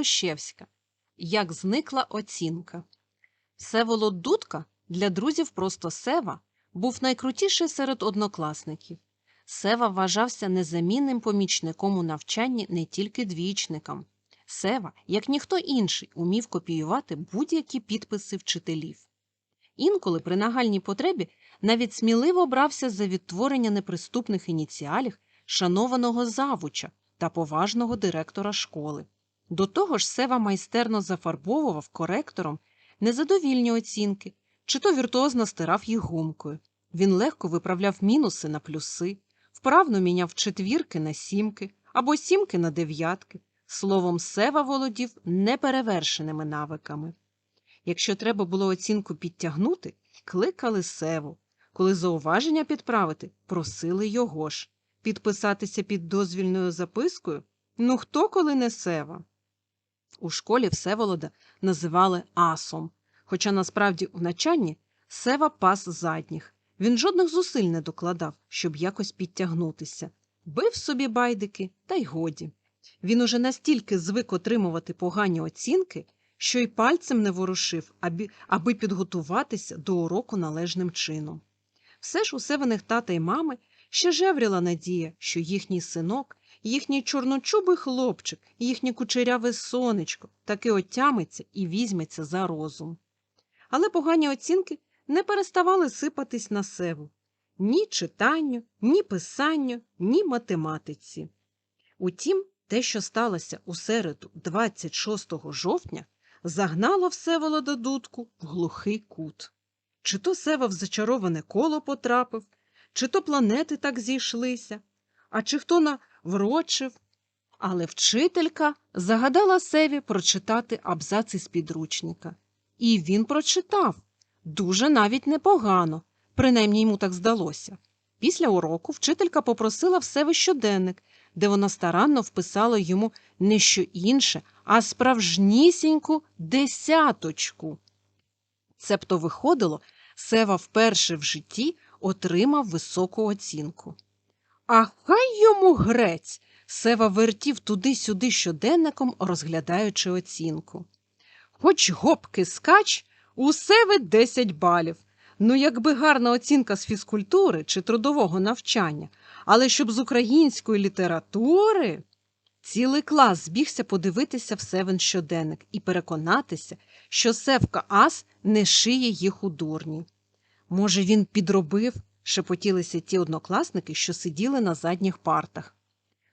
Голощевська. Як зникла оцінка. Всеволод Дудка для друзів просто Сева був найкрутіший серед однокласників. Сева вважався незамінним помічником у навчанні не тільки двічникам. Сева, як ніхто інший, умів копіювати будь-які підписи вчителів. Інколи при нагальній потребі навіть сміливо брався за відтворення неприступних ініціалів шанованого завуча та поважного директора школи. До того ж, Сева майстерно зафарбовував коректором незадовільні оцінки, чи то віртуозно стирав їх гумкою. Він легко виправляв мінуси на плюси, вправно міняв четвірки на сімки або сімки на дев'ятки. Словом, Сева володів неперевершеними навиками. Якщо треба було оцінку підтягнути, кликали Севу. Коли зауваження підправити, просили його ж. Підписатися під дозвільною запискою? Ну хто коли не Сева? У школі Всеволода називали асом, хоча насправді у навчанні Сева пас задніх. Він жодних зусиль не докладав, щоб якось підтягнутися. Бив собі байдики, та й годі. Він уже настільки звик отримувати погані оцінки, що й пальцем не ворушив, аби, аби підготуватися до уроку належним чином. Все ж у севиних тата й мами ще жевріла надія, що їхній синок, їхній чорночубий хлопчик, їхнє кучеряве сонечко таки отямиться і візьметься за розум. Але погані оцінки не переставали сипатись на севу ні читанню, ні писанню, ні математиці. Утім, те, що сталося у середу 26 жовтня, загнало Всеволода Дудку в глухий кут. Чи то Сева в зачароване коло потрапив, чи то планети так зійшлися, а чи хто наврочив. Але вчителька загадала Севі прочитати абзац із підручника. І він прочитав дуже навіть непогано, принаймні йому так здалося. Після уроку вчителька попросила в Севи щоденник, де вона старанно вписала йому не що інше, а справжнісіньку десяточку. Цебто виходило, Сева вперше в житті отримав високу оцінку. А хай йому грець. Сева вертів туди-сюди щоденником, розглядаючи оцінку. Хоч гопки скач, у Севи 10 балів. Ну, якби гарна оцінка з фізкультури чи трудового навчання, але щоб з української літератури. Цілий клас збігся подивитися в Севен щоденник і переконатися, що Севка Ас не шиє їх у дурні. Може, він підробив, шепотілися ті однокласники, що сиділи на задніх партах.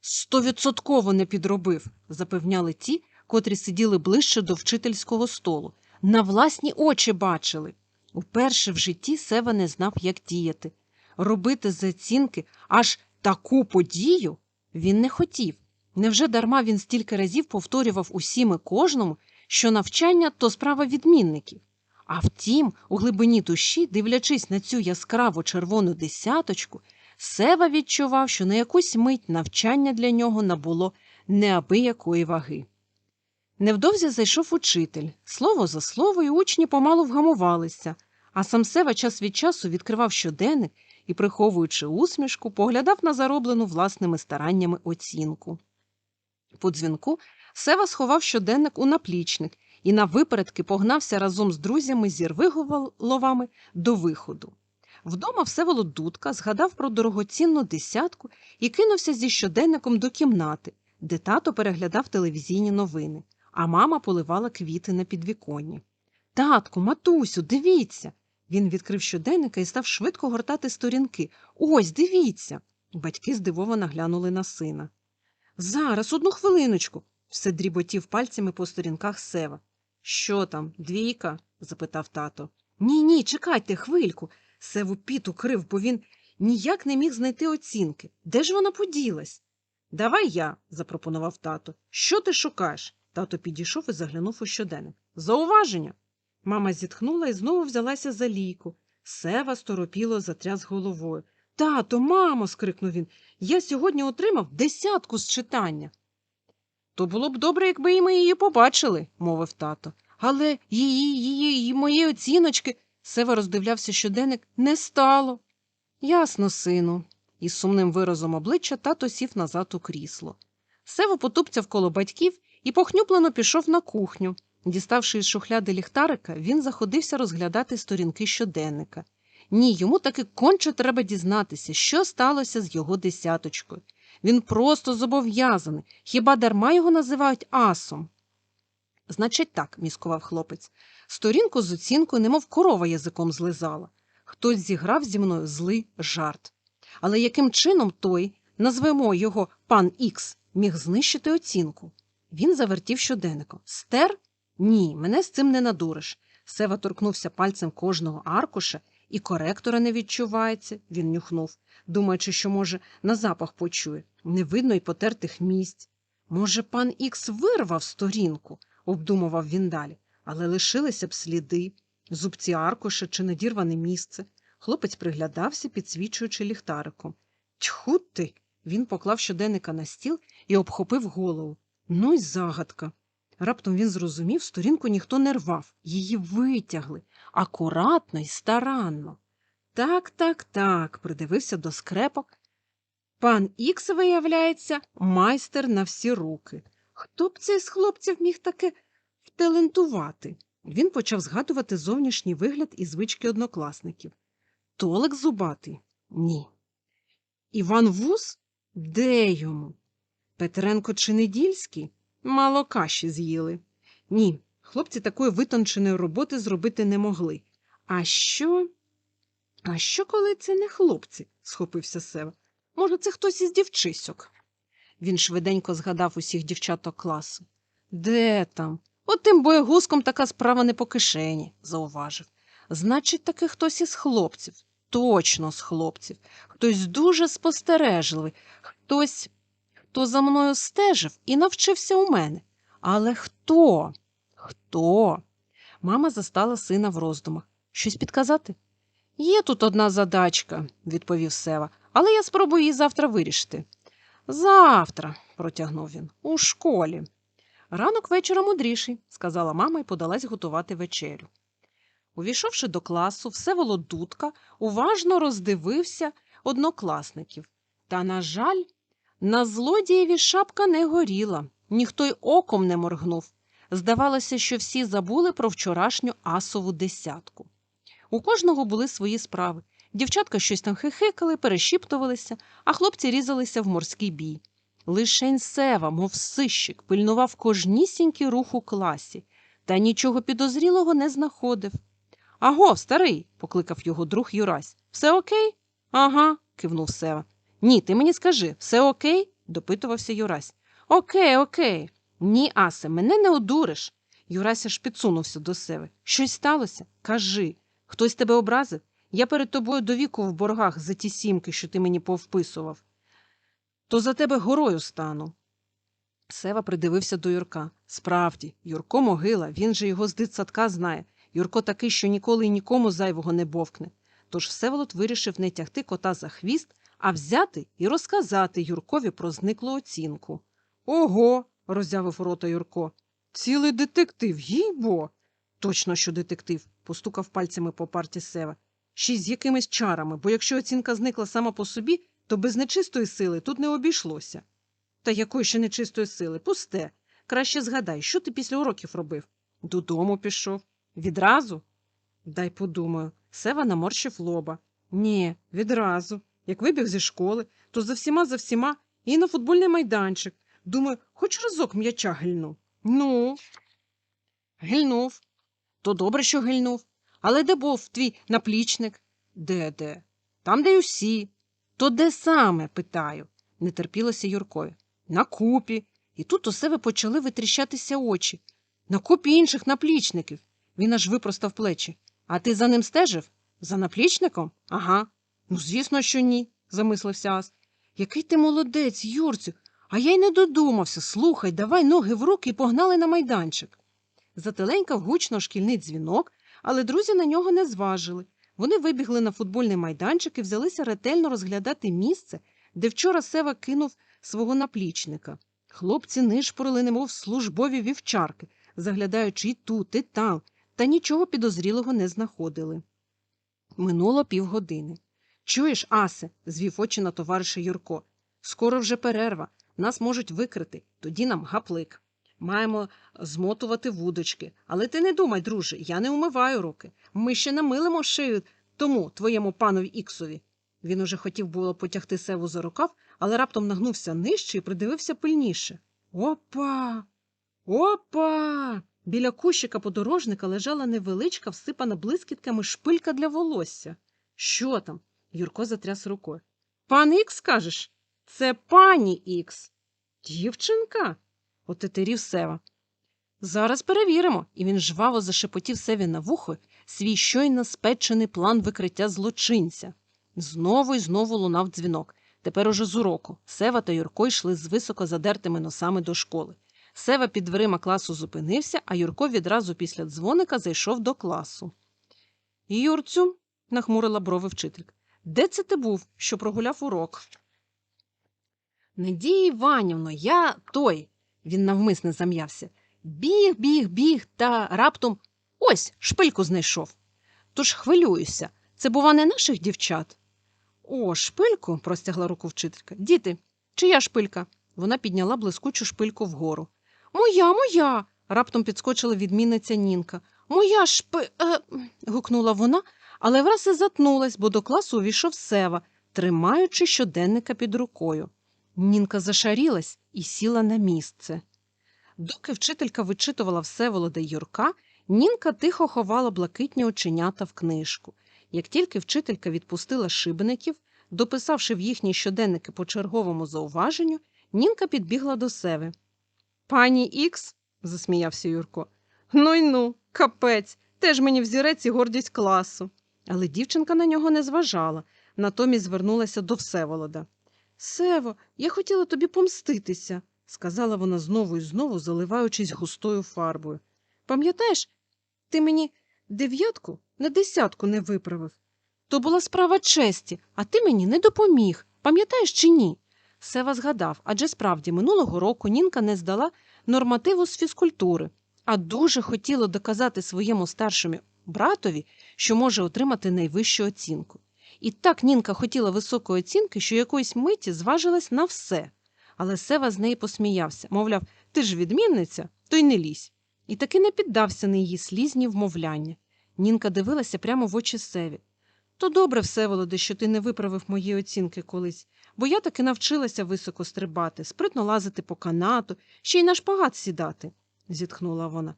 Стовідсотково не підробив, запевняли ті, котрі сиділи ближче до вчительського столу. На власні очі бачили. Уперше в житті Сева не знав, як діяти. Робити з оцінки аж таку подію він не хотів. Невже дарма він стільки разів повторював усім і кожному, що навчання то справа відмінників. А втім, у глибині душі, дивлячись на цю яскраву червону десяточку, Сева відчував, що на якусь мить навчання для нього набуло неабиякої ваги. Невдовзі зайшов учитель. Слово за слово, і учні помалу вгамувалися, а сам Сева час від часу відкривав щоденник і, приховуючи усмішку, поглядав на зароблену власними стараннями оцінку. По дзвінку Сева сховав щоденник у наплічник і на випередки погнався разом з друзями зі рвиголовами до виходу. Вдома Всеволод Дудка згадав про дорогоцінну десятку і кинувся зі щоденником до кімнати, де тато переглядав телевізійні новини, а мама поливала квіти на підвіконні. Татку, матусю, дивіться. Він відкрив щоденника і став швидко гортати сторінки. Ось, дивіться. Батьки здивовано глянули на сина. Зараз, одну хвилиночку, все дріботів пальцями по сторінках Сева. Що там, двійка? запитав тато. Ні, ні, чекайте хвильку. Севу піт укрив, бо він ніяк не міг знайти оцінки. Де ж вона поділась? Давай я, запропонував тато. Що ти шукаєш? Тато підійшов і заглянув у щоденник. Зауваження. Мама зітхнула і знову взялася за лійку. Сева сторопіло затряс головою. Тато, мамо. скрикнув він. Я сьогодні отримав десятку з читання. То було б добре, якби і ми її побачили, мовив тато. Але її, її, і мої оціночки. Сева роздивлявся щоденник не стало. Ясно, сину. Із сумним виразом обличчя тато сів назад у крісло. Сева потупцяв коло батьків і похнюплено пішов на кухню. Діставши із шухляди ліхтарика, він заходився розглядати сторінки щоденника. Ні, йому таки конче треба дізнатися, що сталося з його десяточкою. Він просто зобов'язаний. Хіба дарма його називають асом? Значить так, міскував хлопець. Сторінку з оцінкою, немов корова язиком злизала. Хтось зіграв зі мною злий жарт. Але яким чином той, назвемо його пан Ікс, міг знищити оцінку? Він завертів щоденником. Стер? Ні, мене з цим не надуриш. Сева торкнувся пальцем кожного аркуша, і коректора не відчувається, він нюхнув, думаючи, що, може, на запах почує. Не видно й потертих місць. Може, пан Ікс вирвав сторінку, обдумував він далі, але лишилися б сліди, зубці аркуша чи надірване місце. Хлопець приглядався, підсвічуючи ліхтариком. Тьху ти! Він поклав щоденника на стіл і обхопив голову. Ну й загадка. Раптом він зрозумів, сторінку ніхто не рвав, її витягли акуратно й старанно. Так, так, так, придивився до скрепок. Пан Ікс, виявляється, майстер на всі руки. Хто б цей з хлопців міг таке вталентувати? Він почав згадувати зовнішній вигляд і звички однокласників. Толик зубатий? Ні. Іван Вус? Де йому? Петренко чи Недільський? Мало каші з'їли. Ні, хлопці такої витонченої роботи зробити не могли. А що? А що, коли це не хлопці? схопився Сева. Може, це хтось із дівчисьок? Він швиденько згадав усіх дівчаток класу. Де там? От тим боєгузком така справа не по кишені, зауважив. Значить, таки хтось із хлопців. Точно з хлопців. Хтось дуже спостережливий, хтось, хто за мною стежив і навчився у мене. Але хто? Хто? Мама застала сина в роздумах. Щось підказати? Є тут одна задачка, відповів Сева, але я спробую її завтра вирішити. Завтра, протягнув він, у школі. Ранок вечора мудріший, сказала мама і подалась готувати вечерю. Увійшовши до класу, Всеволод Дудка уважно роздивився однокласників. Та, на жаль, на злодієві шапка не горіла, ніхто й оком не моргнув. Здавалося, що всі забули про вчорашню асову десятку. У кожного були свої справи. Дівчатка щось там хихикали, перешіптувалися, а хлопці різалися в морський бій. Лишень Сева, мов сищик, пильнував кожнісінький рух у класі, та нічого підозрілого не знаходив. Аго, старий, покликав його друг Юрась. Все окей? Ага, кивнув Сева. Ні, ти мені скажи, все окей? допитувався Юрась. Окей, окей. Ні, Асе, мене не одуриш. Юрась аж підсунувся до Севи. Щось сталося? Кажи. Хтось тебе образив? Я перед тобою до віку в боргах за ті сімки, що ти мені повписував. То за тебе горою стану. Сева придивився до Юрка. Справді, Юрко могила, він же його з дитсадка знає. Юрко такий, що ніколи й нікому зайвого не бовкне. Тож Всеволод вирішив не тягти кота за хвіст, а взяти і розказати Юркові про зниклу оцінку. Ого. роззявив рота Юрко. Цілий детектив, їй бо. Точно, що детектив, постукав пальцями по парті Сева. Ще з якимись чарами, бо якщо оцінка зникла сама по собі, то без нечистої сили тут не обійшлося. Та якої ще нечистої сили? Пусте. Краще згадай, що ти після уроків робив? Додому пішов. Відразу? Дай подумаю. Сева наморщив лоба. Ні, відразу. Як вибіг зі школи, то за всіма за всіма і на футбольний майданчик. Думаю, хоч разок м'яча гильну. Ну, гильнув. То добре, що гильнув. Але де був твій наплічник? Де де? Там, де й усі. То де саме? питаю, не терпілося Юркові. На купі. І тут у себе почали витріщатися очі. На купі інших наплічників. Він аж випростав плечі. А ти за ним стежив? За наплічником? Ага. Ну, звісно, що ні, замислився Ас. Який ти молодець, Юрцю. А я й не додумався. Слухай, давай ноги в руки і погнали на майданчик. Зателенькав гучно шкільний дзвінок, але друзі на нього не зважили. Вони вибігли на футбольний майданчик і взялися ретельно розглядати місце, де вчора Сева кинув свого наплічника. Хлопці нишпорили, немов службові вівчарки, заглядаючи і тут, і там, та нічого підозрілого не знаходили. Минуло півгодини. Чуєш, Асе, звів очі на товариша Юрко. Скоро вже перерва. Нас можуть викрити, тоді нам гаплик. маємо змотувати вудочки. Але ти не думай, друже, я не умиваю руки. Ми ще намилимо шию тому твоєму панові Іксові. Він уже хотів було потягти севу за рукав, але раптом нагнувся нижче і придивився пильніше. Опа! Опа! Біля кущика подорожника лежала невеличка, всипана блискітками шпилька для волосся. Що там? Юрко затряс рукою. Пан Ікс, кажеш? Це пані Ікс. Дівчинка? отетерів Сева. Зараз перевіримо. І він жваво зашепотів Севі на вухо свій щойно спечений план викриття злочинця. Знову й знову лунав дзвінок. Тепер уже з уроку. Сева та Юрко йшли з високо задертими носами до школи. Сева під дверима класу зупинився, а Юрко відразу після дзвоника зайшов до класу. Юрцю, нахмурила брови вчителька, де це ти був, що прогуляв урок? Надія Іванівно, я той. Він навмисне зам'явся. Біг, біг, біг, та раптом ось шпильку знайшов. Тож хвилююся. Це, бува, не наших дівчат. О, шпильку, простягла руку вчителька. Діти, чия шпилька? Вона підняла блискучу шпильку вгору. Моя, моя. раптом підскочила відмінниця Нінка. Моя шпи. Е... гукнула вона, але враз і затнулась, бо до класу увійшов Сева, тримаючи щоденника під рукою. Нінка зашарілась і сіла на місце. Доки вчителька вичитувала Всеволода й Юрка, Нінка тихо ховала блакитні оченята в книжку. Як тільки вчителька відпустила шибеників, дописавши в їхні щоденники по черговому зауваженню, Нінка підбігла до Севи. Пані Ікс, засміявся Юрко. Ну й ну, капець, теж мені взірець і гордість класу. Але дівчинка на нього не зважала, натомість звернулася до Всеволода. Сево, я хотіла тобі помститися, сказала вона знову і знову, заливаючись густою фарбою. Пам'ятаєш, ти мені дев'ятку на десятку не виправив. То була справа честі, а ти мені не допоміг. Пам'ятаєш чи ні? Сева згадав, адже справді минулого року Нінка не здала нормативу з фізкультури, а дуже хотіла доказати своєму старшому братові, що може отримати найвищу оцінку. І так Нінка хотіла високої оцінки, що якоїсь миті зважилась на все. Але Сева з неї посміявся, мовляв, ти ж відмінниця, то й не лізь. І таки не піддався на її слізні вмовляння. Нінка дивилася прямо в очі Севі. То добре, Всеволоде, що ти не виправив мої оцінки колись, бо я таки навчилася високо стрибати, спритно лазити по канату, ще й на шпагат сідати, зітхнула вона.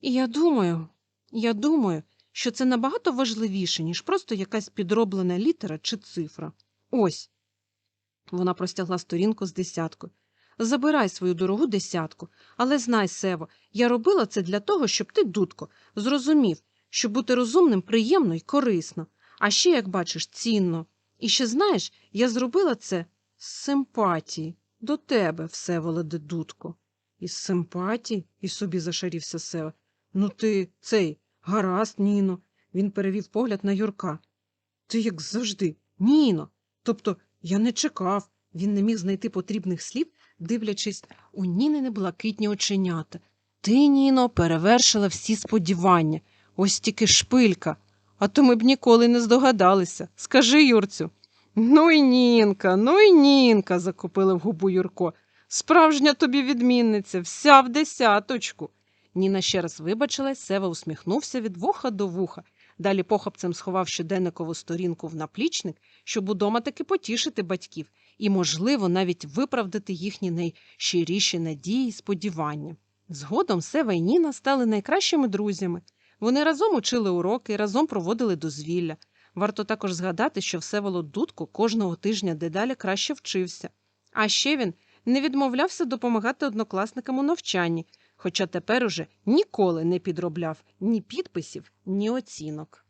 І я думаю, я думаю, що це набагато важливіше, ніж просто якась підроблена літера чи цифра. Ось. Вона простягла сторінку з десяткою. Забирай свою дорогу десятку, але знай, Сево, я робила це для того, щоб ти, дудко, зрозумів, що бути розумним приємно і корисно, а ще, як бачиш, цінно. І ще знаєш, я зробила це з симпатії до тебе, Всеволоде Дудко. Із симпатії? і собі зашарівся Сева. Ну ти цей, гаразд, Ніно. Він перевів погляд на Юрка. Ти як завжди, Ніно. Тобто я не чекав. Він не міг знайти потрібних слів, дивлячись у Нінини блакитні оченята. Ти, Ніно, перевершила всі сподівання. Ось тільки шпилька. А то ми б ніколи не здогадалися. Скажи, Юрцю. Ну й Нінка, ну й Нінка, закопили в губу Юрко. Справжня тобі відмінниця, вся в десяточку. Ніна ще раз вибачилась, Сева усміхнувся від вуха до вуха. Далі похапцем сховав щоденникову сторінку в наплічник, щоб удома таки потішити батьків і, можливо, навіть виправдати їхні найщиріші надії й сподівання. Згодом Сева і Ніна стали найкращими друзями. Вони разом учили уроки, разом проводили дозвілля. Варто також згадати, що Всеволод Дудко кожного тижня дедалі краще вчився. А ще він не відмовлявся допомагати однокласникам у навчанні, хоча тепер уже ніколи не підробляв ні підписів, ні оцінок.